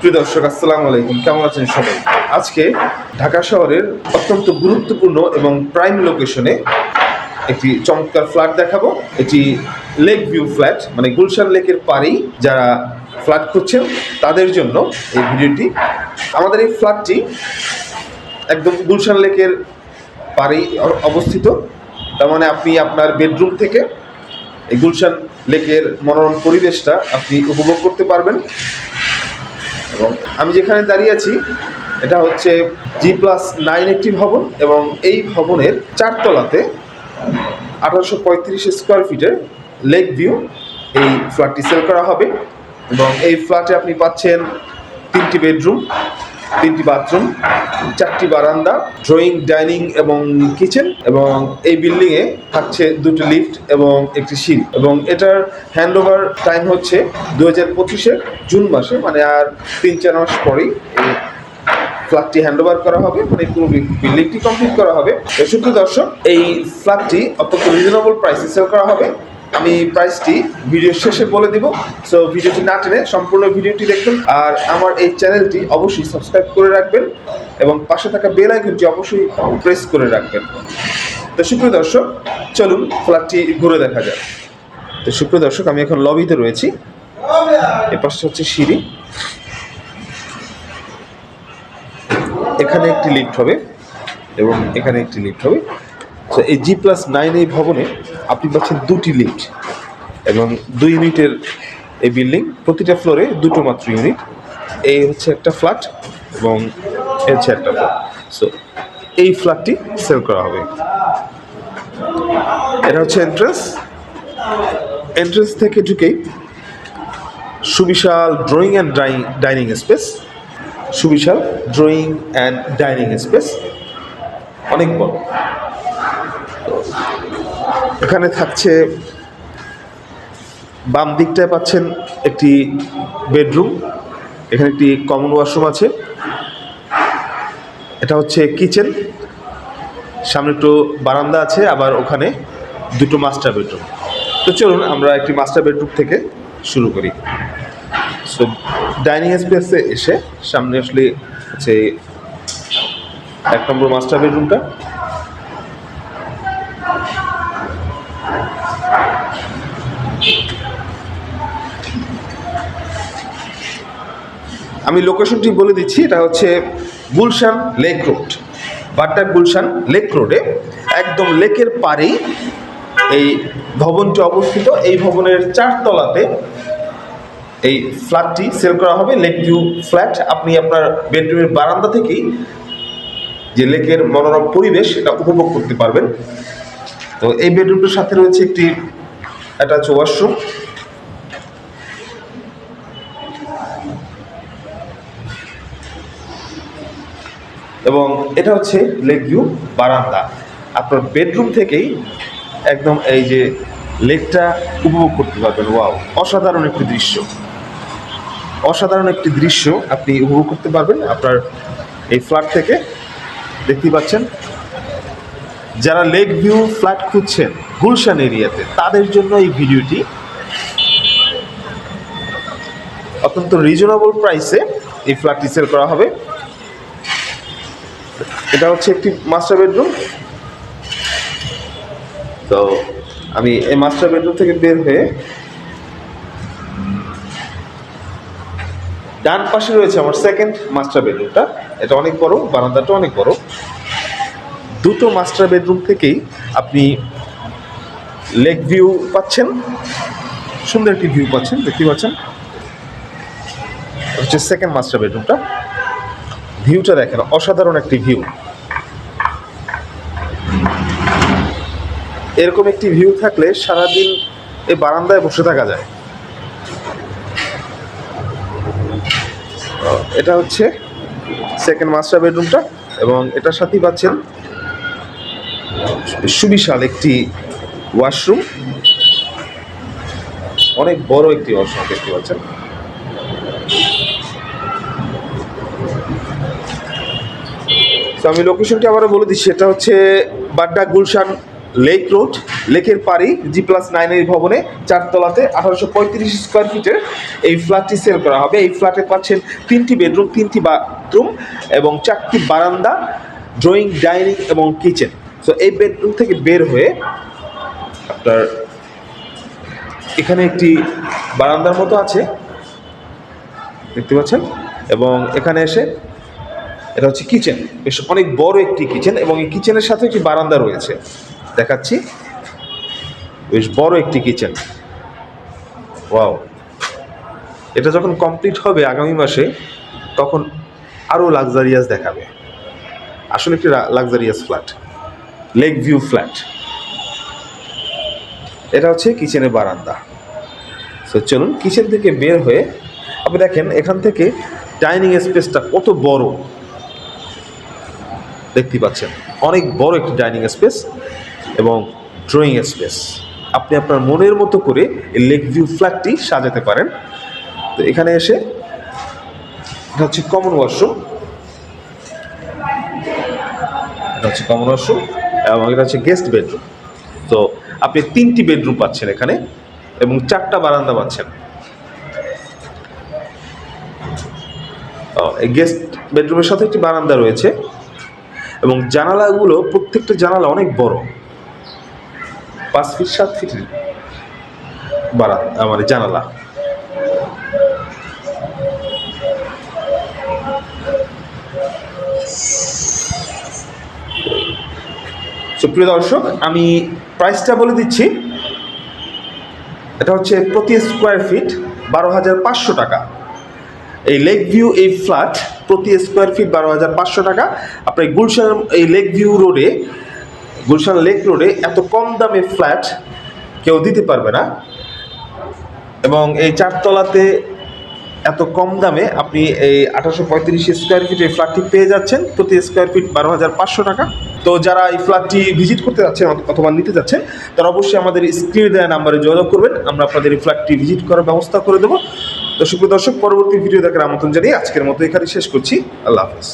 প্রিয় দর্শক, আসসালামু আলাইকুম। কেমন আছেন সবাই? আজকে ঢাকা শহরের অত্যন্ত গুরুত্বপূর্ণ এবং প্রাইম লোকেশনে একটি চমৎকার ফ্ল্যাট দেখাবো। এটি লেক ভিউ ফ্ল্যাট মানে গুলশান লেকের পাড়েই যারা ফ্ল্যাট খুঁজছেন, তাদের জন্য এই ভিডিওটি। আমাদের এই ফ্ল্যাটটি একদম গুলশান লেকের পাড়েই অবস্থিত। তার মানে আপনি আপনার বেডরুম থেকে এই গুলশান লেকের মনোরম পরিবেশটা আপনি উপভোগ করতে পারবেন। এবং আমি যেখানে দাঁড়িয়ে আছি, এটা হচ্ছে জি প্লাস নাইন একটি ভবন এবং এই ভবনের চারতলাতে আঠারোশো পঁয়ত্রিশ স্কোয়ার ফিটের লেক ভিউ এই ফ্ল্যাটটি সেল করা হবে এবং এই ফ্ল্যাটে আপনি পাচ্ছেন তিনটি বেডরুম তিনটি বাথরুম, চারটি বারান্দা, ড্রয়িং, ডাইনিং এবং কিচেন এবং এই বিল্ডিংয়ে থাকছে দুটি লিফট এবং একটি সিঁড়ি এবং এটার হ্যান্ডওভার টাইম হচ্ছে দু হাজার পঁচিশের জুন মাসে মানে আর তিন চার মাস পরেই ফ্ল্যাটটি হ্যান্ডওভার করা হবে মানে পুরো বিল্ডিংটি কমপ্লিট করা হবে। সুপ্রিয় দর্শক, এই ফ্ল্যাটটি অত্যন্ত রিজনেবল প্রাইসে সেল করা হবে। আমি প্রাইসটি ভিডিও শেষে বলে দিব। সো ভিডিওটি না টেনে সম্পূর্ণ ভিডিওটি দেখবেন। আর আমার এই চ্যানেলটি অবশ্যই সাবস্ক্রাইব করে রাখবেন এবং পাশে থাকা বেল আইকনটি অবশ্যই প্রেস করে রাখবেন। তো সুপ্রিয় দর্শক, চলুন ফ্ল্যাটটি ঘুরে দেখা যাক। তো সুপ্রিয় দর্শক, আমি এখন লবিতে রয়েছি। এ পাশে হচ্ছে সিঁড়ি। এখানে একটি লিফট হবে এবং এখানে একটি লিফট হবে। তো এই জি প্লাস নাইন এই ভবনে আপনি পাচ্ছেন দুটি লিফট এবং দুই ইউনিটের এই বিল্ডিং, প্রতিটা ফ্লোরে দুটো মাত্র ইউনিট। এই হচ্ছে একটা ফ্ল্যাট এবং এই হচ্ছে একটা ফ্ল্যাট। সো এই ফ্ল্যাটটি সেল করা হবে। এটা হচ্ছে এন্ট্রেন্স এন্ট্রেন্স থেকে ঢুকেই সুবিশাল ড্রয়িং অ্যান্ড ডাইনিং স্পেস সুবিশাল ড্রয়িং অ্যান্ড ডাইনিং স্পেস অনেক বড়। এখানে থাকছে, বাম দিকটায় পাচ্ছেন একটি বেডরুম, এখানে একটি কমন ওয়াশরুম আছে। এটা হচ্ছে কিচেন, সামনে একটু বারান্দা আছে, আবার ওখানে দুটো মাস্টার বেডরুম। তো চলুন আমরা একটি মাস্টার বেডরুম থেকে শুরু করি। সো ডাইনিং স্পেসে এসে সামনে আসলে হচ্ছে এক নম্বর মাস্টার বেডরুমটা। আমি লোকেশনটি বলে দিচ্ছি, এটা হচ্ছে Gulshan lake road Badda Gulshan lake রোডে একদম লেকের পাড়েই এই ভবনটি অবস্থিত। এই ভবনের চারতলাতে এই ফ্ল্যাটটি সেল করা হবে লেক ভিউ ফ্ল্যাট আপনি আপনার বেডরুমের বারান্দা থেকেই যে লেকের মনোরম পরিবেশ এটা উপভোগ করতে পারবেন। তো এই বেডরুমটার সাথে রয়েছে একটি অ্যাটাচ ওয়াশরুম এবং এটা হচ্ছে লেক ভিউ বারান্দা। আপনার বেডরুম থেকেই একদম এই যে লেকটা উপভোগ করতে পারবেন। ওয়াও, অসাধারণ একটি দৃশ্য। অসাধারণ একটি দৃশ্য আপনি উপভোগ করতে পারবেন। আপনার এই ফ্ল্যাট থেকে দেখতেই পাচ্ছেন, যারা লেক ভিউ ফ্ল্যাট খুঁজছেন গুলশান এরিয়াতে, তাদের জন্য এই ভিডিওটি অত্যন্ত রিজনেবল প্রাইসে এই ফ্ল্যাটটি সেল করা হবে। এটা হচ্ছে একটি মাস্টার বেডরুম তো আমি এই মাস্টার বেডরুম থেকে বের হয়ে ডান পাশে রয়েছে আমার সেকেন্ড মাস্টার বেডরুমটা এটা অনেক বড়, বারান্দাটা অনেক বড়। দুটো মাস্টার বেডরুম থেকেই আপনি লেক ভিউ পাচ্ছেন। সুন্দর একটি ভিউ পাচ্ছেন, দেখতে পাচ্ছেন? হচ্ছে সেকেন্ড মাস্টার বেডরুমটা ভিউটা দেখেন, অসাধারণ একটি ভিউ। এরকম একটি ভিউ থাকলে সারাদিন এই বারান্দায় বসে থাকা যায়। এটা হচ্ছে সেকেন্ড মাস্টার বেডরুমটা এবং এটার সাথেই পাচ্ছেন সুবিশাল একটি ওয়াশরুম অনেক বড় একটি ওয়াশরুম দেখতে পাচ্ছেন। তো আমি লোকেশনটি আবারও বলে দিচ্ছি এটা হচ্ছে বাড্ডা গুলশান লেক রোড, লেকের পাড়ি জি প্লাস নাইনের ভবনে চারতলাতে আঠারোশো পঁয়ত্রিশ স্কোয়ার ফিটের এই ফ্ল্যাটটি সেল করা হবে। এই ফ্ল্যাটে পাচ্ছেন তিনটি বেডরুম তিনটি বাথরুম এবং চারটি বারান্দা ড্রয়িং ডাইনিং এবং কিচেন সো এই বেডরুম থেকে বের হয়ে আপনার এখানে একটি বারান্দার মতো আছে, দেখতে পাচ্ছেন? এবং এখানে এসে এটা হচ্ছে কিচেন বেশ অনেক বড় একটি কিচেন এবং এই কিচেনের সাথে একটি বারান্দা রয়েছে। দেখাচ্ছি। বেশ বড় একটি কিচেন ওয়াও এটা যখন কমপ্লিট হবে আগামী মাসে, তখন আরও লাক্সারিয়াস দেখাবে। আসলে একটি luxurious flat lake view flat এটা হচ্ছে কিচেনের বারান্দা। সো চলুন কিচেন থেকে বের হয়ে আপনি দেখেন, এখান থেকে ডাইনিং স্পেসটা কত বড়। দেখতে পাচ্ছেন, অনেক বড় একটি ডাইনিং স্পেস এবং ড্রয়িং স্পেস আপনি আপনার মনের মতো করে এই লেক ভিউ ফ্ল্যাটটি সাজাতে পারেন। তো এখানে এসে এটা হচ্ছে কমন ওয়াশরুম এটা হচ্ছে কমন ওয়াশরুম এবং এটা হচ্ছে গেস্ট বেডরুম তো আপনি তিনটি বেডরুম পাচ্ছেন এখানে এবং চারটা বারান্দা পাচ্ছেন। এই গেস্ট বেডরুমের সাথে একটি বারান্দা রয়েছে এবং জানালাগুলো, প্রত্যেকটা জানালা অনেক বড়। পাঁচ ফিট, সাত ফিট বাড়া মানে জানালা। সুপ্রিয় দর্শক, আমি প্রাইসটা বলে দিচ্ছি। এটা হচ্ছে প্রতি স্কোয়ার ফিট বারো হাজার পাঁচশো টাকা। এই লেক ভিউ এই ফ্ল্যাট প্রতি স্কোয়ার ফিট বারো হাজার পাঁচশো টাকা। আপনার গুলশান এই লেক ভিউ রোডে গুলশান লেক রোডে এত কম দামে ফ্ল্যাট কেউ দিতে পারবে না। এবং এই চারতলাতে এত কম দামে আপনি এই আঠারোশো পঁয়ত্রিশ স্কোয়ার ফিট এই ফ্ল্যাটটি পেয়ে যাচ্ছেন। প্রতি স্কোয়ার ফিট বারো হাজার পাঁচশো টাকা। তো যারা এই ফ্ল্যাটটি ভিজিট করতে যাচ্ছেন অথবা নিতে যাচ্ছেন, তারা অবশ্যই আমাদের স্ক্রিনে দেওয়া নাম্বারে যোগাযোগ করবেন। আমরা আপনাদের এই ফ্ল্যাটটি ভিজিট করার ব্যবস্থা করে দেবো। তো সুপ্রিয় দর্শক, পরবর্তী ভিডিও দেখার আমন্ত্রণ জানিয়ে আজকের মতো এখানে শেষ করছি। আল্লাহ হাফেজ।